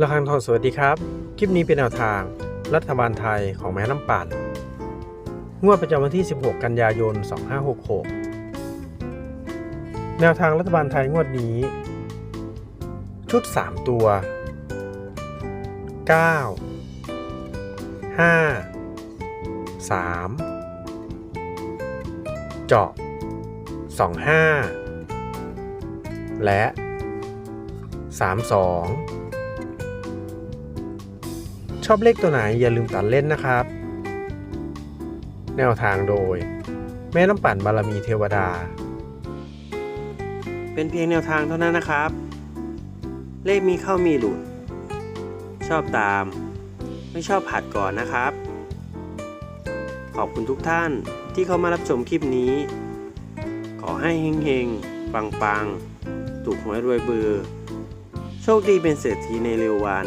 ระคังทองสวัสดีครับ คลิปนี้เป็นแนวทางรัฐบาลไทยของแม่น้ำปั่น งวดประจำวันที่ 16 กันยายน 2566 แนวทางรัฐบาลไทยงวดนี้ ชุด 3 ตัว 9 5 3 เจาะ 25 และ 32 ชอบเลขตัวไหนอย่าลืมตัดเล่นนะครับ แนวทางโดย แม่น้ำปั่นบารมีเทวดา เป็นเพียงแนวทางเท่านั้นนะครับ เลขมีเข้ามีหลุด ชอบตาม ไม่ชอบผัดก่อนนะครับ ขอบคุณทุกท่านที่เข้ามารับชมคลิปนี้ ขอให้เฮงๆ ปังๆ ถูกหวยรวยเบือ โชคดีเป็นเศรษฐีในเร็ววัน